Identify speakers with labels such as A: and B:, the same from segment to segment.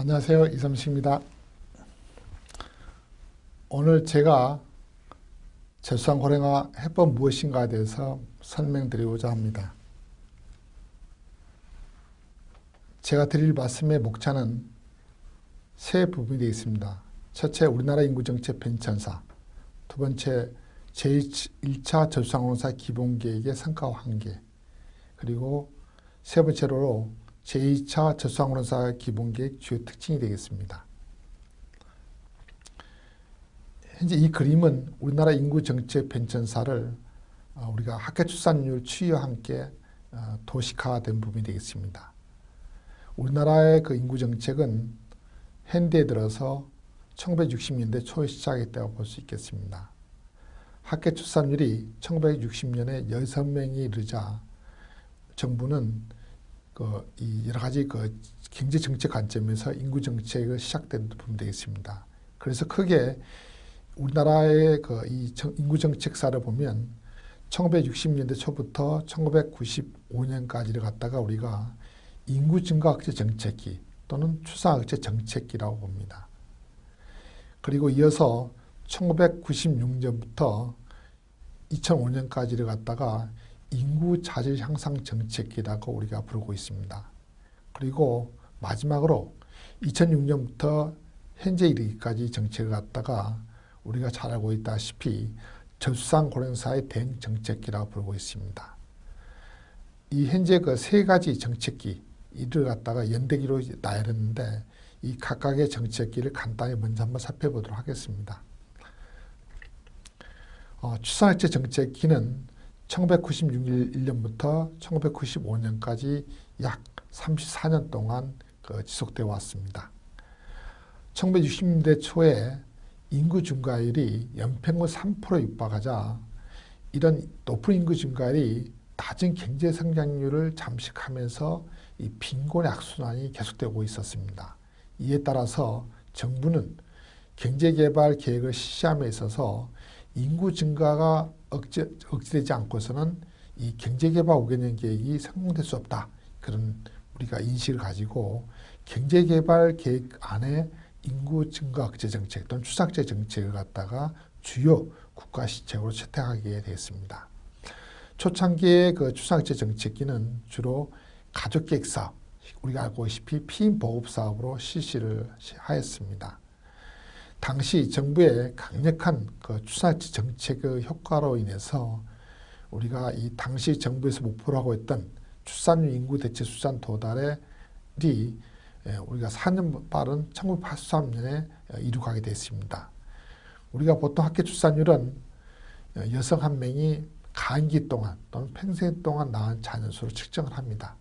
A: 안녕하세요. 이삼식입니다. 오늘 제가 재수상 고령화 해법 무엇인가에 대해서 설명드리고자 합니다. 제가 드릴 말씀의 목차는 세 부분이 되어 있습니다. 첫째, 우리나라 인구정책 편찬사. 두 번째, 제1차 저수상고령사 기본계획의 성과와 한계. 그리고 세 번째로 제2차 저수상고령사 기본계획 주요 특징이 되겠습니다. 현재 이 그림은 우리나라 인구 정책 편찬사를 어, 우리가 학교 출산율 추이와 함께 어, 도식화된 부분이 되겠습니다. 우리나라의 그 인구 정책은 현대에 들어서 1960년대 초에 시작했다고 볼 수 있겠습니다. 학교 출산율이 1960년에 6명이 이르자 정부는 그 이 여러 가지 그 경제 정책 관점에서 인구 정책을 시작된 부분 되겠습니다. 그래서 크게 우리나라의 그 이 인구 정책사를 보면 1960년대 초부터 1995년까지를 갖다가 우리가 인구 증가 억제 정책기 또는 추상 억제 정책기라고 봅니다. 그리고 이어서 1996년부터 2005년까지를 갖다가 인구 자질 향상 정책이라고 우리가 부르고 있습니다. 그리고 마지막으로 2006년부터 현재 이르기까지 정책을 갖다가 우리가 잘 알고 있다시피 저수상 고령사의 대응 정책기라고 부르고 있습니다. 이 현재 그 세 가지 정책기 이를 갖다가 연대기로 나열했는데 이 각각의 정책기를 간단히 먼저 한번 살펴보도록 하겠습니다. 어, 추산학제 정책기는 1996년부터 1995년까지 약 34년 동안 그 지속되어 왔습니다. 1960년대 초에 인구 증가율이 연평균 3% 육박하자 이런 높은 인구 증가율이 낮은 경제 성장률을 잠식하면서 이 빈곤의 악순환이 계속되고 있었습니다. 이에 따라서 정부는 경제개발 계획을 실시함에 있어서 인구 증가가 억제, 억제되지 않고서는 이 경제개발 5개년 계획이 성공될 수 없다. 그런 우리가 인식을 가지고 경제개발 계획 안에 인구 증가 억제 정책 또는 추삭제 정책을 갖다가 주요 국가 시책으로 채택하게 되었습니다. 초창기의 그 추삭제 정책기는 주로 가족계획 사업, 우리가 알고 있다시피 피임 보급 사업으로 실시를 하였습니다. 당시 정부의 강력한 그 추산지 정책의 효과로 인해서 우리가 이 당시 정부에서 목표로 하고 있던 출산율 인구 대체 수산 도달이 예, 우리가 4년 빠른 1983년에 이루가게 됐습니다. 우리가 보통 학교 출산율은 여성 한 명이 간기 동안 또는 평생 동안 낳은 자녀 수로 측정을 합니다.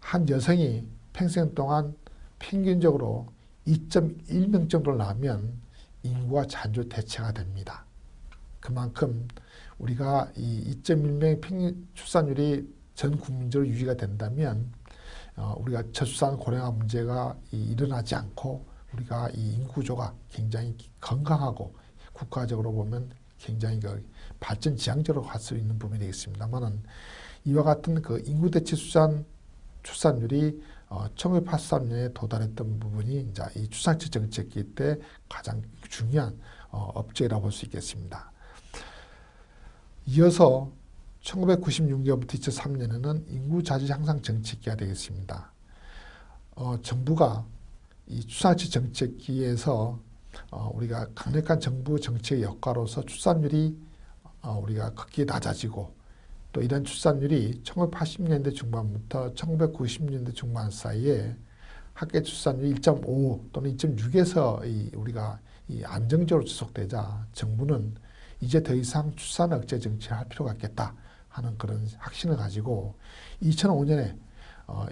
A: 한 여성이 평생 동안 평균적으로 2.1명 정도를 낳으면 인구가 자주 대체가 됩니다. 그만큼 우리가 이 2.1명 평균 출산율이 전 국민적으로 유지가 된다면 어, 우리가 저출산 고령화 문제가 이, 일어나지 않고 우리가 이 인구조가 굉장히 건강하고 국가적으로 보면 굉장히 그 발전 지향적으로 갈 수 있는 부분이 되겠습니다만은 이와 같은 그 인구 대체 수산 출산율이 어, 1983년에 도달했던 부분이 이제 이 추상체 정책기 때 가장 중요한 어, 업적이라고 볼 수 있겠습니다. 이어서 1996년부터 2003년에는 인구 자질 향상 정책기가 되겠습니다. 어, 정부가 이 추산치 정책기에서 어, 우리가 강력한 정부 정책의 역할로서 출산율이 어, 우리가 극히 낮아지고 또 이런 출산율이 1980년대 중반부터 1990년대 중반 사이에 학계 출산율 1.5 또는 2.6에서 이 우리가 이 안정적으로 지속되자 정부는 이제 더 이상 출산 억제 정책을 할 필요가 없겠다 하는 그런 확신을 가지고 2005년에 어,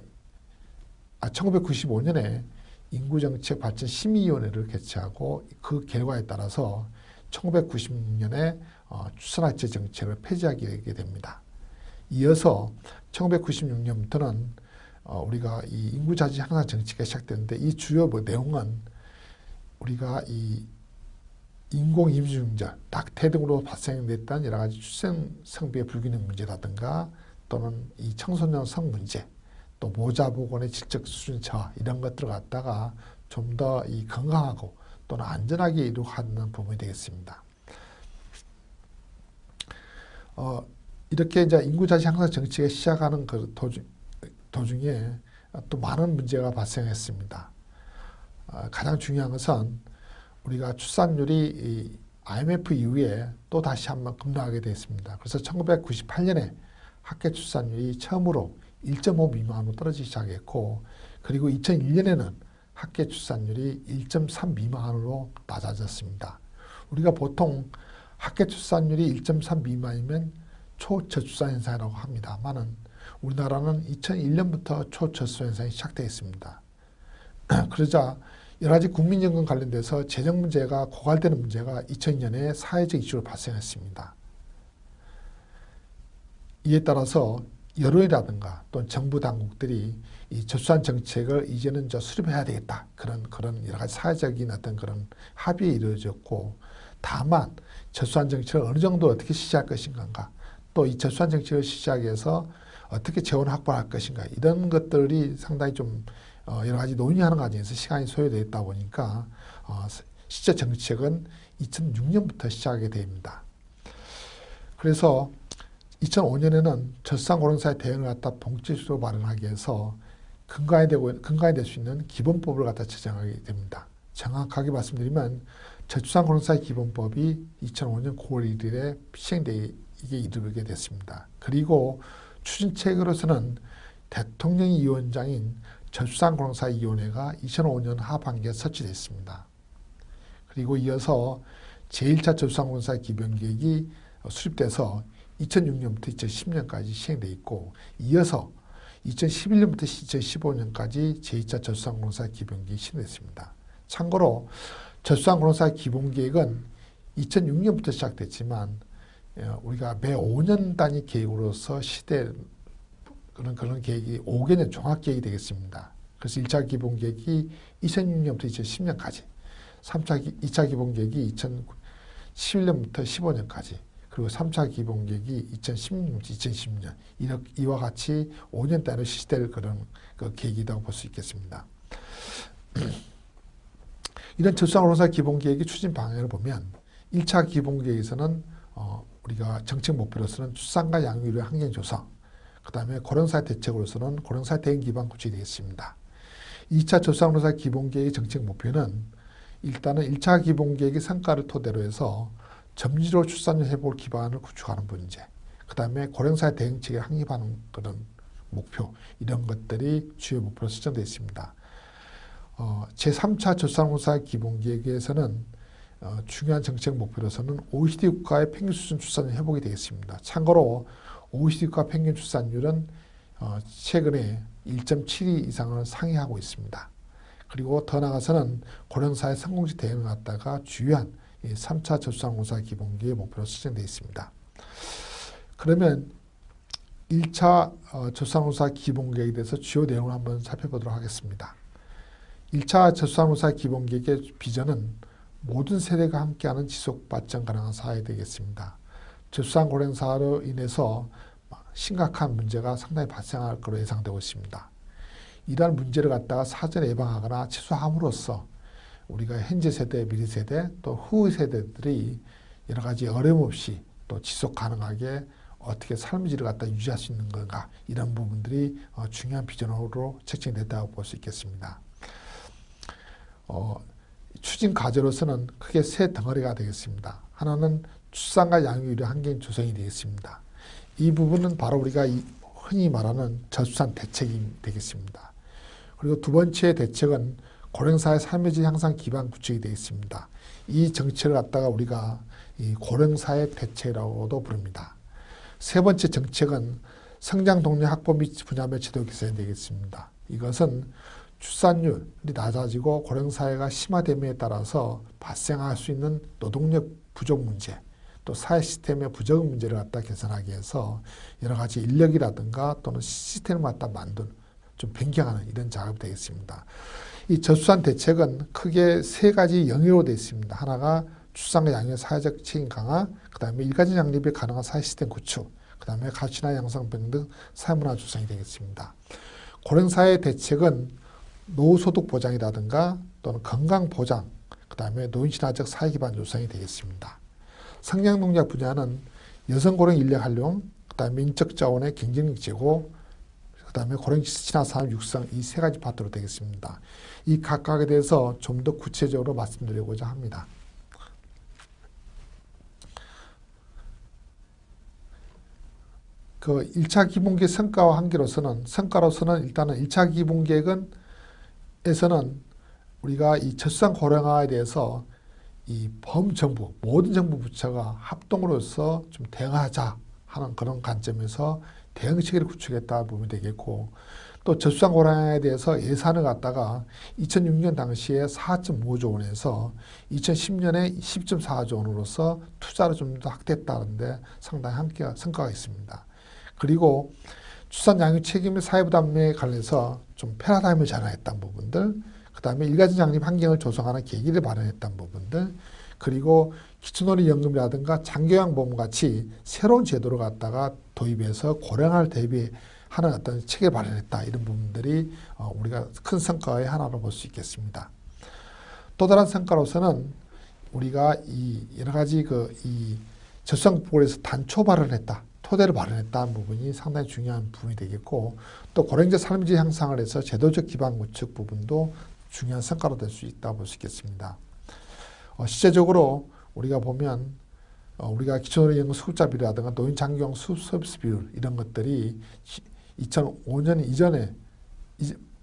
A: 아 1995년에 인구정책 발전 심의위원회를 개최하고 그 결과에 따라서 1996년에 어, 출산학제 정책을 폐지하게 됩니다. 이어서 1996년부터는 어, 우리가 이 인구자지 향상 정책이 시작되는데 이 주요 뭐 내용은 우리가 이 인공임신중절, 낙태 등으로 발생됐던 여러 가지 출생 성비의 불균형 문제라든가 또는 이 청소년 성 문제 또 모자 보건의 질적 수준 저하 이런 것들을 갖다가 좀 더 이 건강하고 또는 안전하게 이루어가는 부분이 되겠습니다. 어, 이렇게 이제 인구 자식 향상 정책에 시작하는 그 도중, 도중에 또 많은 문제가 발생했습니다. 어, 가장 중요한 것은 우리가 출산율이 이 IMF 이후에 또 다시 한번 급락하게 됐습니다. 그래서 1998년에 학계 출산율이 처음으로 1.5 미만으로 떨어지기 시작했고 그리고 2001년에는 학계 출산율이 1.3 미만으로 낮아졌습니다. 우리가 보통 학계 출산율이 1.3 미만이면 초저출산 현상이라고 합니다만은 우리나라는 2001년부터 초저출산 현상이 시작되어 있습니다. 그러자 여러 가지 국민연금 관련돼서 재정 문제가 고갈되는 문제가 2002년에 사회적 이슈로 발생했습니다. 이에 따라서 여론이라든가 또는 정부 당국들이 이 저출산 정책을 이제는 저 수립해야 되겠다 그런 그런 여러 가지 사회적인 어떤 그런 합의에 이루어졌고 다만 저출산 정책을 어느 정도 어떻게 시작할 것인가 또이 저출산 정책을 시작해서 어떻게 재원 확보할 것인가 이런 것들이 상당히 좀 어, 여러 가지 논의하는 과정에서 시간이 소요되다 보니까 어, 실제 정책은 2006년부터 시작하게 됩니다. 그래서 2005년에는 젖산 고령사의 대응을 갖다 본질적으로 마련하기 위해서 근간이 되고 근간이 될 수 있는 기본법을 갖다 제정하게 됩니다. 정확하게 말씀드리면 저출산 고령사의 기본법이 2005년 9월 1일에 시행되 게 이르게 됐습니다. 그리고 추진책으로서는 대통령이 위원장인 저출산고령사위원회가 2005년 하반기에 설치됐습니다. 그리고 이어서 제1차 저출산고령사 기본계획이 수립돼서 2006년부터 2010년까지 시행돼 있고 이어서 2011년부터 2015년까지 제2차 저출산고령사 기본계획이 시행됐습니다. 참고로 저출산고령사 기본계획은 2006년부터 시작됐지만 어, 우리가 매 5년 단위 계획으로서 시대 그런 그런 계획이 5개년 종합 계획이 되겠습니다. 그래서 1차 기본 계획이 2006년부터 2010년까지, 3차 2차 기본 계획이 2011년부터 15년까지, 그리고 3차 기본 계획이 2016년부터 2010년 이렇게 이와 같이 5년 단위로 실시될 그런 그 계획이라고 볼 수 있겠습니다. 이런 저수상으로서 기본 계획의 추진 방향을 보면 1차 기본 계획에서는 어, 우리가 정책 목표로서는 출산과 양육의 환경 조성, 그 다음에 고령사 대책으로서는 고령사 대응 기반 구축이 되겠습니다. 2차 조상로사 기본계획의 정책 목표는 일단은 1차 기본계획의 성과를 토대로 해서 점지로 출산율 회복 기반을 구축하는 문제, 그 다음에 고령사 대응책에 확립하는 그런 목표, 이런 것들이 주요 목표로 설정되어 있습니다. 어, 제3차 조상로사 기본계획에서는 어, 중요한 정책 목표로서는 OECD 국가의 평균 수준 출산율 회복이 되겠습니다. 참고로 OECD국가 평균 출산율은 어, 최근에 1.72 이상을 상회하고 있습니다. 그리고 더 나아가서는 고령사의 성공지 대응을 갖다가 주요한 3차 저출산공사 기본기의 목표로 수정되어 있습니다. 그러면 1차 어, 저출산공사 기본계획에 대해서 주요 내용을 한번 살펴보도록 하겠습니다. 1차 저출산공사 기본계획의 비전은 모든 세대가 함께하는 지속 발전 가능한 사회 되겠습니다. 저출산 고령사로 인해서 심각한 문제가 상당히 발생할 것으로 예상되고 있습니다. 이러한 문제를 갖다가 사전에 예방하거나 최소함으로써 우리가 현재 세대, 미래 세대, 또 후의 세대들이 여러 가지 어려움 없이 또 지속 가능하게 어떻게 삶의 질을 갖다 유지할 수 있는 건가 이런 부분들이 어, 중요한 비전으로 책정됐다고 볼 수 있겠습니다. 어, 추진 과제로서는 크게 세 덩어리가 되겠습니다. 하나는 출산과 양육의 환경 조성이 되겠습니다. 이 부분은 바로 우리가 흔히 말하는 저출산 대책이 되겠습니다. 그리고 두 번째 대책은 고령사의 삶의 질 향상 기반 구축이 되겠습니다. 이 정책을 갖다가 우리가 이 고령사의 대책이라고도 부릅니다. 세 번째 정책은 성장 동력 확보 및 분야별 제도 개선이 되겠습니다. 이것은 출산율이 낮아지고 고령사회가 심화됨에 따라서 발생할 수 있는 노동력 부족 문제, 또 사회 시스템의 부적응 문제를 갖다 개선하기 위해서 여러 가지 인력이라든가 또는 시스템을 갖다 만든 좀 변경하는 이런 작업이 되겠습니다. 이 저출산 대책은 크게 세 가지 영역으로 되어 있습니다. 하나가 출산과 양육 사회적 책임 강화, 그 다음에 일가지 양립이 가능한 사회 시스템 구축, 그 다음에 가치나 양성 평등 사회문화 조성이 되겠습니다. 고령사회 대책은 노후소득 보장이라든가 또는 건강 보장, 그 다음에 노인친화적 사회기반 조성이 되겠습니다. 성장농약 분야는 여성 고령 인력 활용, 그 다음에 민적 자원의 경쟁력 제고, 그 다음에 고령 친화 산업 육성 이 세 가지 파트로 되겠습니다. 이 각각에 대해서 좀 더 구체적으로 말씀드리고자 합니다. 그 1차 기본계획 성과와 한계로서는 성과로서는 일단은 1차 기본계획은 에서는 우리가 이 저수산 고령화에 대해서 이 범정부 모든 정부 부처가 합동으로서 좀 대응하자 하는 그런 관점에서 대응 체계를 구축했다 보면 되겠고 또 저수산 고령화에 대해서 예산을 갖다가 2006년 당시에 4.5조 원에서 2010년에 10.4조 원으로서 투자를 좀 더 확대했다는데 상당히 함께 성과가 있습니다. 그리고 출산 양육 책임의 사회부담에 관해서 좀 패러다임을 전환했던 부분들, 그 다음에 일가정 장립 환경을 조성하는 계기를 마련했던 부분들, 그리고 기초놀이 연금이라든가 장교양 보험 같이 새로운 제도를 갖다가 도입해서 고령화를 대비하는 어떤 체계를 마련했다 이런 부분들이 어, 우리가 큰 성과의 하나로 볼 수 있겠습니다. 또 다른 성과로서는 우리가 이 여러 가지 그 이 저수상보에서 단초발을 했다. 토대를 마련했다는 부분이 상당히 중요한 부분이 되겠고 또 고령자 삶질 향상을 해서 제도적 기반 구축 부분도 중요한 성과로 될 수 있다 볼수 있겠습니다. 어, 실제적으로 우리가 보면 어, 우리가 기초노령연금 수급자 비율이라든가 노인 장기용 수급 서비스 비율 이런 것들이 2005년 이전에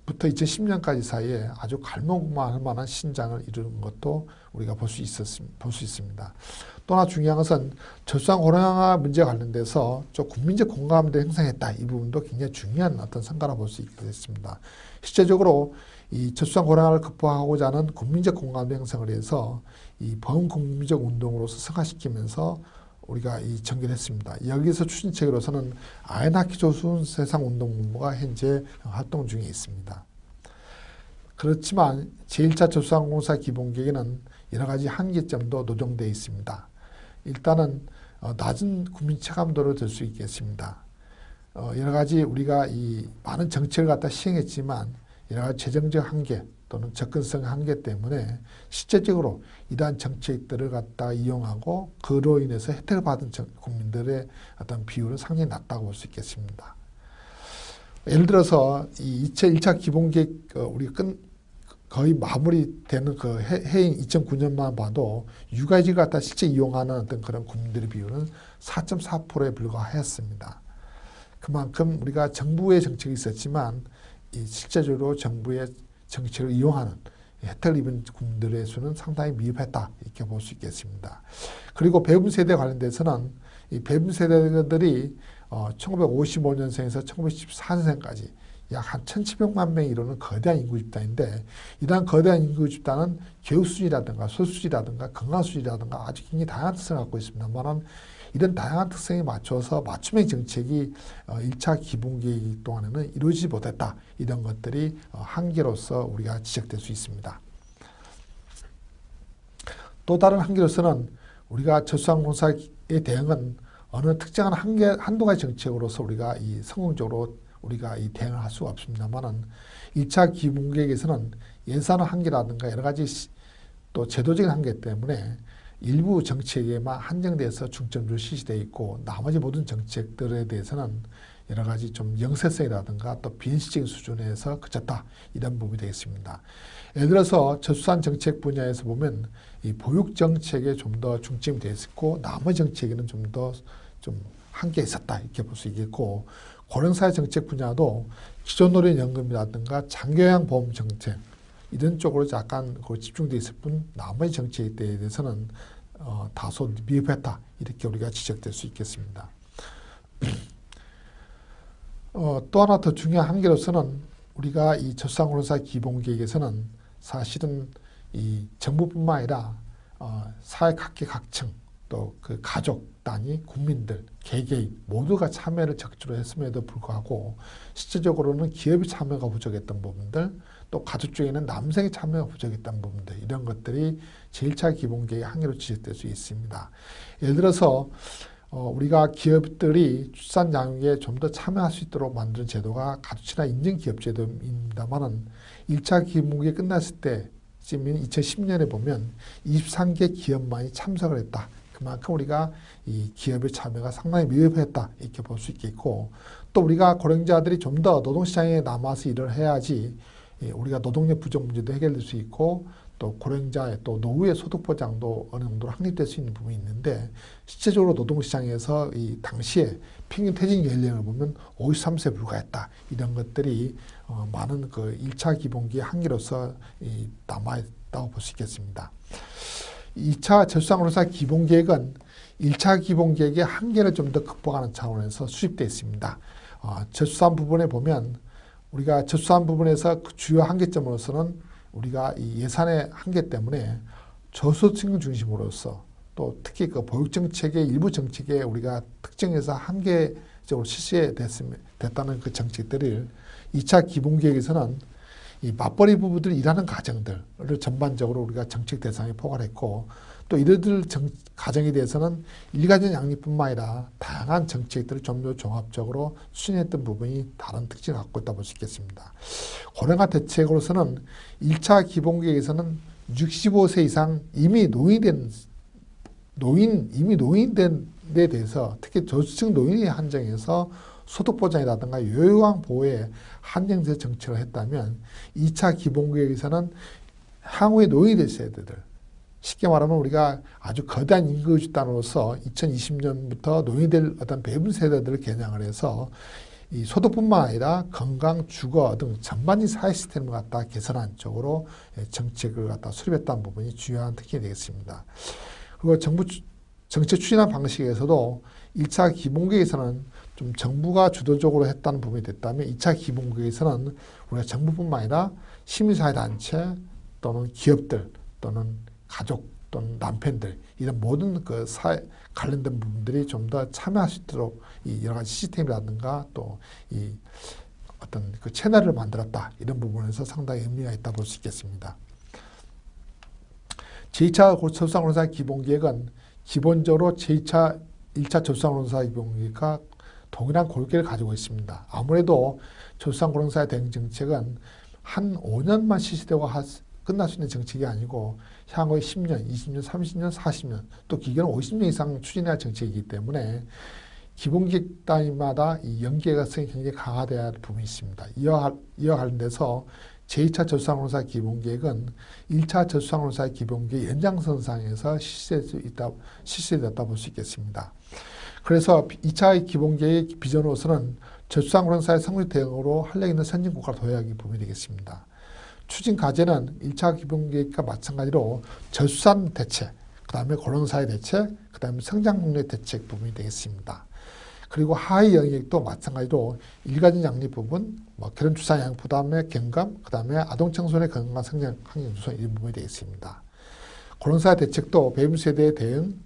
A: 부터 2010년까지 사이에 아주 갈목할 만한 신장을 이루는 것도 우리가 볼 수 있었 볼수 있습니다. 또 하나 중요한 것은 저수상 고령화 문제와 관련돼서 좀 국민적 공감대 형성했다. 이 부분도 굉장히 중요한 어떤 성과라 볼 수 있겠습니다. 실제적으로 이 저수상 고령화를 극복하고자 하는 국민적 공감대 형성을 해서 이 범국민적 운동으로서 성화시키면서 우리가 이 전개했습니다. 여기서 추진책으로서는 아이나키 조순 세상 운동본부가 현재 활동 중에 있습니다. 그렇지만 제1차 저수항공사 기본계획에는 여러 가지 한계점도 노정되어 있습니다. 일단은 어, 낮은 국민 체감도를 들수 있겠습니다. 어, 여러 가지 우리가 이 많은 정책을 갖다 시행했지만 여러 가지 재정적 한계 또는 접근성 한계 때문에 실제적으로 이러한 정책들을 갖다 이용하고 그로 인해서 혜택을 받은 국민들의 어떤 비율은 상당히 낮다고 볼 수 있겠습니다. 예를 들어서 이 1차 기본계획 어, 우리 끝 거의 마무리되는 그 해 인 2009년만 봐도 육아휴직 갖다 실제 이용하는 어떤 그런 국민들의 비율은 4.4%에 불과하였습니다. 그만큼 우리가 정부의 정책이 있었지만 이 실제적으로 정부의 정책을 이용하는 혜택을 입은 국민들의 수는 상당히 미흡했다 이렇게 볼 수 있겠습니다. 그리고 배분 세대 관련돼서는 이 배분 세대들이 어, 1955년생에서 1914년생까지 약 한 1,700만 명이 이루는 거대한 인구 집단인데 이러한 거대한 인구 집단은 교육수지라든가 소수지라든가 건강수지라든가 아주 굉장히 다양한 특성을 갖고 있습니다만 이런 다양한 특성에 맞춰서 맞춤형 정책이 1차 어, 기본계획 동안에는 이루어지지 못했다. 이런 것들이 어, 한계로서 우리가 지적될 수 있습니다. 또 다른 한계로서는 우리가 저수항공사의 대응은 어느 특정한 한계, 한두 가지 정책으로서 우리가 이 성공적으로 우리가 이 대응을 할 수가 없습니다만은 1차 기본계획에서는 예산의 한계라든가 여러 가지 또 제도적인 한계 때문에 일부 정책에만 한정돼서 중점적으로 실시되어 있고 나머지 모든 정책들에 대해서는 여러 가지 좀 영세성이라든가 또 비현실적인 수준에서 그쳤다 이런 부분이 되겠습니다. 예를 들어서 저수산 정책 분야에서 보면 이 보육 정책에 좀 더 중점이 되어 있고 나머지 정책에는 좀 더좀 한계 있었다 이렇게 볼 수 있겠고 고령사회 정책 분야도 기존 노령연금이라든가 장교양 보험 정책 이런 쪽으로 약간 그 집중돼 있을 뿐 나머지 정책에 대해서는 어, 다소 미흡했다 이렇게 우리가 지적될 수 있겠습니다. 어, 또 하나 더 중요한 한계로서는 우리가 이 저수상고령사 기본계획에서는 사실은 이 정부뿐만 아니라 어, 사회 각계 각층 또 그 가족 단위 국민들 개개인 모두가 참여를 적극적으로 했음에도 불구하고 실질적으로는 기업의 참여가 부족했던 부분들 또 가족 중에는 남성의 참여가 부족했던 부분들 이런 것들이 제1차 기본계획의 한계로 지적될 수 있습니다. 예를 들어서 어, 우리가 기업들이 출산 양육에 좀 더 참여할 수 있도록 만드는 제도가 가주치나 인증 기업 제도입니다만은 1차 기본국이 끝났을 때쯤인 2010년에 보면 23개 기업만이 참석을 했다. 그만큼 우리가 이 기업의 참여가 상당히 미흡했다 이렇게 볼 수 있겠고 또 우리가 고령자들이 좀 더 노동시장에 남아서 일을 해야지 예, 우리가 노동력 부족 문제도 해결될 수 있고 또 고령자의 또 노후의 소득 보장도 어느 정도 확립될 수 있는 부분이 있는데 실제적으로 노동시장에서 이 당시에 평균 퇴직 연령을 보면 53세 불과했다 이런 것들이 어, 많은 그 1차 기본기의 한계로서 이 남아있다고 볼 수 있겠습니다. 2차 저수상으로서 기본계획은 1차 기본계획의 한계를 좀 더 극복하는 차원에서 수립되어 있습니다. 어, 저수산 부분에 보면 우리가 저수산 부분에서 그 주요 한계점으로서는 우리가 이 예산의 한계 때문에 저소득층 중심으로서 또 특히 그 보육정책의 일부 정책에 우리가 특정해서 한계적으로 실시해 됐다는 그 정책들을 2차 기본계획에서는 이 맞벌이 부부들이 일하는 가정들을 전반적으로 우리가 정책 대상에 포괄했고 또 이들들 정, 가정에 대해서는 일가정 양립뿐만 아니라 다양한 정책들을 좀 더 종합적으로 수행했던 부분이 다른 특징을 갖고 있다 볼수 있겠습니다. 고령화 대책으로서는 1차 기본계획에서는 65세 이상 이미 노인된 노인 이미 노인된 데 대해서 특히 저수층 노인에 한정해서 소득보장이라든가 요요한 보호에 한정된 정책을 했다면 2차 기본계획에서는 향후에 노인이 될 세대들 쉽게 말하면 우리가 아주 거대한 인구 집단으로서 2020년부터 노인이 될 어떤 배분 세대들을 겨냥을 해서 이 소득뿐만 아니라 건강, 주거 등 전반적인 사회 시스템을 갖다 개선한 쪽으로 정책을 갖다 수립했다는 부분이 중요한 특징이 되겠습니다. 그리고 정부 정책 추진한 방식에서도 1차 기본계획에서는 좀 정부가 주도적으로 했다는 부분이 됐다면 2차 기본계획에서는 우리가 정부뿐만 아니라 시민사회단체 또는 기업들 또는 가족 또는 남편들 이런 모든 그 사회 관련된 부분들이 좀 더 참여할 수 있도록 이 여러 가지 시스템이라든가 또 이 어떤 그 채널을 만들었다 이런 부분에서 상당히 의미가 있다 볼 수 있겠습니다. 제2차 접상론사 기본계획은 기본적으로 제2차 1차 접상론사 기본계획과 동일한 골격을 가지고 있습니다. 아무래도 접상고령사의 대응 정책은 한 5년만 실시되고 끝날 수 있는 정책이 아니고 향후에 10년, 20년, 30년, 40년 또 기계는 50년 이상 추진할 정책이기 때문에 기본계획 단위마다 이 연계가성이 굉장히 강화돼야 할 부분이 있습니다. 이와, 이와 관련돼서 제2차 저수상론사 기본계획은 1차 저수상론사 기본계획 연장선상에서 실시될 수 있다, 실시됐다 볼 수 있겠습니다. 그래서 2차 기본계획 비전으로서는 저수상론사의 성립 대응으로 활력 있는 선진국가 도약이 부분이 되겠습니다. 추진 과제는 1차 기본계획과 마찬가지로 저수산 대책, 그 다음에 고령사회 대책, 그 다음에 성장동력 대책 부분이 되겠습니다. 그리고 하위 영역도 마찬가지로 일가정 양립 부분, 뭐 결혼 출산 양육 부담의 경감, 그 다음에 아동 청소년의 건강 성장 환경 조성 이런 부분이 되겠습니다. 고령사회 대책도 배분 세대의 대응,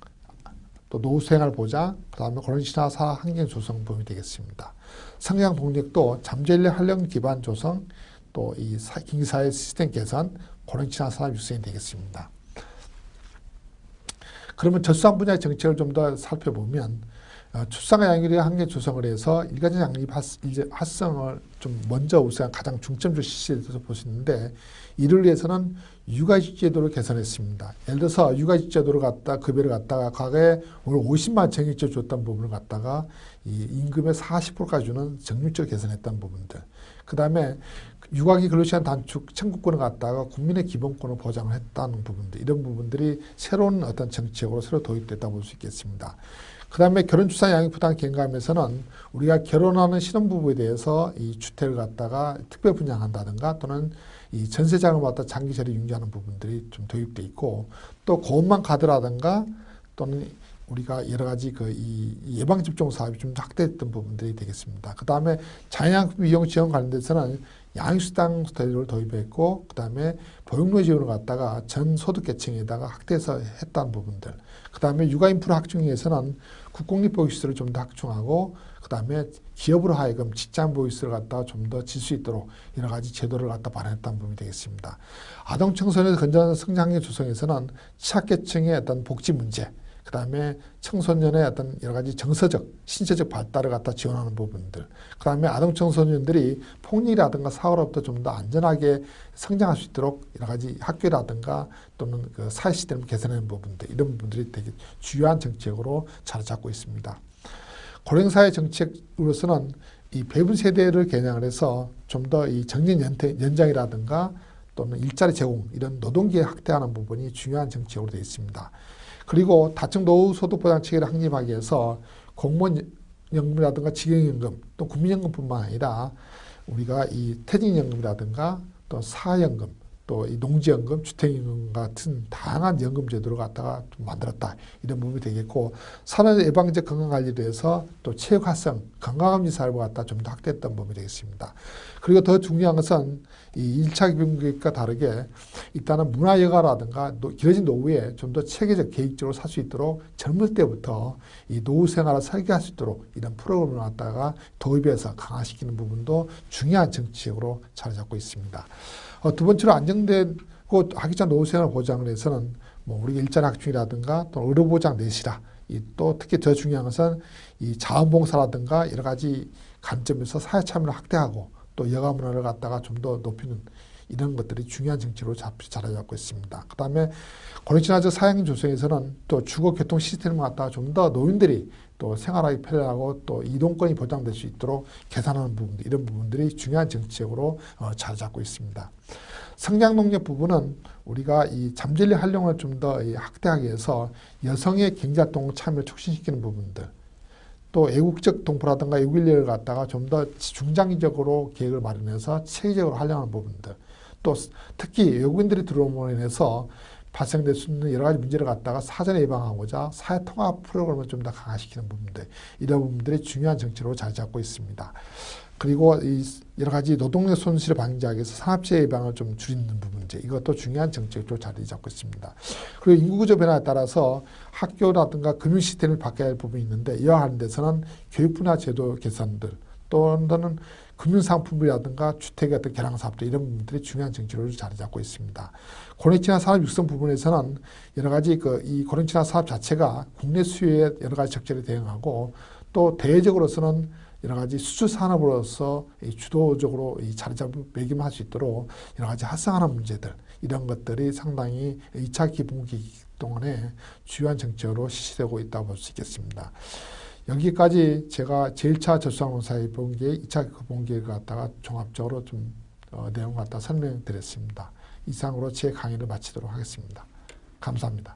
A: 또 노후 생활 보장, 그 다음에 고령 신화 사 환경 조성 부분이 되겠습니다. 성장 동력도 잠재인력 활용 기반 조성, 또 이 경기사회 시스템 개선, 친화 산업 육성이 되겠습니다. 그러면 저수산 분야의 정책을 좀 더 살펴보면 어, 출산과 양육의 한계 조성을 해서 일가정 양립 활성을 좀 먼저 우선 가장 중점적으로 실시해서 보시는데 이를 위해서는 육아휴직 제도를 개선했습니다. 예를 들어서 육아휴직 제도를 갖다 급여를 갖다가 과거에 오늘 50만 정액제 줬던 부분을 갖다가 이 임금의 40%까지 주는 정률적 개선했던 부분들. 그 다음에 육아기 근로시간 단축 청구권을 갖다가 국민의 기본권을 보장을 했다는 부분들 이런 부분들이 새로운 어떤 정책으로 새로 도입됐다 볼 수 있겠습니다. 그 다음에 결혼 출산 양육 부담 경감에서는 우리가 결혼하는 신혼부부에 대해서 이 주택을 갖다가 특별 분양한다든가 또는 이 전세장을 갖다 장기 처리 융자하는 부분들이 좀 도입돼 있고 또 고음만 가드라든가 또는 우리가 여러 가지 그 이 예방 접종 사업이 좀 확대했던 부분들이 되겠습니다. 그 다음에 자녀양육 비용 지원 관련돼서는 양육수당 스타일을 도입했고 그 다음에 보육료 지원을 갖다가 전 소득계층에다가 확대해서 했다는 부분들 그 다음에 육아인프라 확충위해서는 국공립보육시설을 좀 더 확충하고 그 다음에 기업으로 하여금 직장보육시설을 갖다가 좀 더 질 수 있도록 여러 가지 제도를 갖다 마련했다는 부분이 되겠습니다. 아동 청소년 건전한 성장력 조성에서는 취약계층의 어떤 복지 문제 그 다음에 청소년의 어떤 여러 가지 정서적, 신체적 발달을 갖다 지원하는 부분들, 그 다음에 아동 청소년들이 폭력이라든가 사고로부터 좀 더 안전하게 성장할 수 있도록 여러 가지 학교라든가 또는 그 사회 시스템을 개선하는 부분들, 이런 부분들이 되게 주요한 정책으로 자리 잡고 있습니다. 고령사회 정책으로서는 이 배분 세대를 겨냥을 해서 좀 더 이 정년 연태, 연장이라든가 또는 일자리 제공 이런 노동기회 확대하는 부분이 중요한 정책으로 되어 있습니다. 그리고 다층 노후 소득 보장 체계를 확립하기 위해서 공무원 연금이라든가 직영연금 또 국민연금뿐만 아니라 우리가 이 퇴직연금이라든가 또 사연금 또 이 농지연금, 주택연금 같은 다양한 연금 제도를 갖다가 좀 만들었다 이런 부분이 되겠고 산업 예방적 건강관리를 해서 또 체육 활성, 건강검진 사업을 갖다 좀 더 확대했던 부분이 되겠습니다. 그리고 더 중요한 것은 이 1차 기본계획과 다르게 일단은 문화여가라든가 노- 길어진 노후에 좀 더 체계적 계획적으로 살 수 있도록 젊을 때부터 이 노후 생활을 설계할 수 있도록 이런 프로그램을 갖다가 도입해서 강화시키는 부분도 중요한 정책으로 자리 잡고 있습니다. 어, 두 번째로 안정되고 하기 전 노후 생활 보장을 해서는 뭐 우리 일자리 확충이라든가 또 의료 보장 내시라 이 또 특히 더 중요한 것은 이 자원봉사라든가 여러 가지 관점에서 사회 참여를 확대하고 또 여가 문화를 갖다가 좀 더 높이는 이런 것들이 중요한 정책으로 잡, 자리 잡고 있습니다. 그 다음에 고령친화적 사회인 조성에서는 또 주거 교통 시스템을 갖다가 좀 더 노인들이 또 생활하기 편리하고 또 이동권이 보장될 수 있도록 개선하는 부분들 이런 부분들이 중요한 정책으로 어, 자리 잡고 있습니다. 성장 농nghiệp 부분은 우리가 이 잠재력 활용을 좀 더 확대하기 위해서 여성의 경제활동 참여를 촉진시키는 부분들 또 애국적 동포라든가 애국 인력을 갖다가 좀 더 중장기적으로 계획을 마련해서 체계적으로 활용하는 부분들 또 특히 외국인들이 들어옴으로 인해서 발생될 수 있는 여러 가지 문제를 갖다가 사전에 예방하고자 사회 통합 프로그램을 좀 더 강화시키는 부분들 이런 부분들이 중요한 정책으로 자리 잡고 있습니다. 그리고 이 여러 가지 노동력 손실을 방지하기 위해서 산업재해 예방을 좀 줄이는 부분들 이것도 중요한 정책으로 자리 잡고 있습니다. 그리고 인구구조 변화에 따라서 학교라든가 금융 시스템을 바꿔야 할 부분이 있는데 이와 하는 데서는 교육 분야 제도 개선들 또는 금융상품이라든가 주택 같은 개량사업들 이런 부분들이 중요한 정책으로 자리 잡고 있습니다. 고령친화 산업 육성 부분에서는 여러 가지 그 이 고령친화 사업 자체가 국내 수요에 여러 가지 적절히 대응하고 또 대외적으로서는 여러 가지 수출 산업으로서 이 주도적으로 이 자리 잡을 매김할 수 있도록 여러 가지 활성화하는 문제들 이런 것들이 상당히 2차 기본계획 동안에 주요한 정책으로 실시되고 있다고 볼 수 있겠습니다. 여기까지 제가 제1차 저수화농사의 본계획, 2차 본계획을 갖다가 종합적으로 좀 어, 내용 갖다 설명드렸습니다. 이상으로 제 강의를 마치도록 하겠습니다. 감사합니다.